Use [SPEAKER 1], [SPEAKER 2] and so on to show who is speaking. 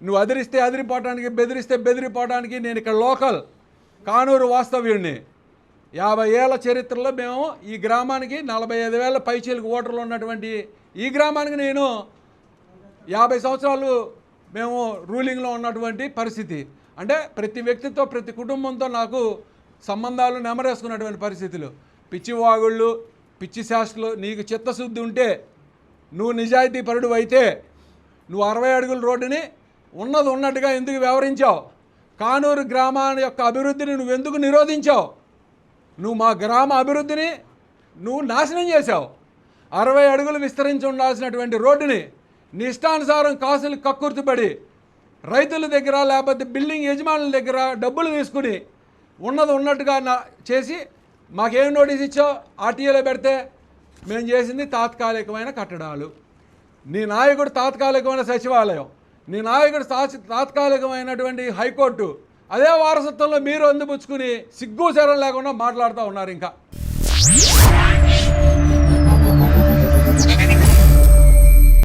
[SPEAKER 1] నువ్వు అదిరిస్తే అదిరిపోవటానికి బెదిరిస్తే బెదిరిపోవటానికి నేను ఇక్కడ లోకల్ కానూరు వాస్తవ్యుడిని యాభై ఏళ్ళ చరిత్రలో మేము ఈ గ్రామానికి నలభై ఐదు వేల పైచీలకు ఓటర్లు ఉన్నటువంటి ఈ గ్రామానికి నేను యాభై సంవత్సరాలు మేము రూలింగ్లో ఉన్నటువంటి పరిస్థితి. అంటే ప్రతి వ్యక్తితో ప్రతి కుటుంబంతో నాకు సంబంధాలు నెమరేసుకున్నటువంటి పరిస్థితులు. పిచ్చి వాగుళ్ళు పిచ్చి శాస్త్రులు నీకు చిత్తశుద్ధి ఉంటే నువ్వు నిజాయితీ పరుడు అయితే నువ్వు అరవై అడుగుల రోడ్డుని ఉన్నది ఉన్నట్టుగా ఎందుకు వ్యవహరించావు? కానూరు గ్రామాన్ని యొక్క అభివృద్ధిని నువ్వు ఎందుకు నిరోధించావు? నువ్వు మా గ్రామ అభివృద్ధిని నువ్వు నాశనం చేశావు. అరవై అడుగులు విస్తరించి ఉండాల్సినటువంటి రోడ్డుని నీ ఇష్టానుసారం కాసులు కక్కుర్తిపడి రైతుల దగ్గర లేకపోతే బిల్డింగ్ యజమానుల దగ్గర డబ్బులు తీసుకుని ఉన్నది ఉన్నట్టుగా నా చేసి మాకేం నోటీస్ ఇచ్చావు? ఆర్టీఏలో పెడితే మేము చేసింది తాత్కాలికమైన కట్టడాలు. నీ నాయకుడు తాత్కాలికమైన సచివాలయం. నీ నాయకుడు తా- తాత్కాలికమైనటువంటి హైకోర్టు అదే వారసత్వంలో మీరు అందిపుచ్చుకుని సిగ్గు శరం లేకుండా మాట్లాడుతూ ఉన్నారు ఇంకా.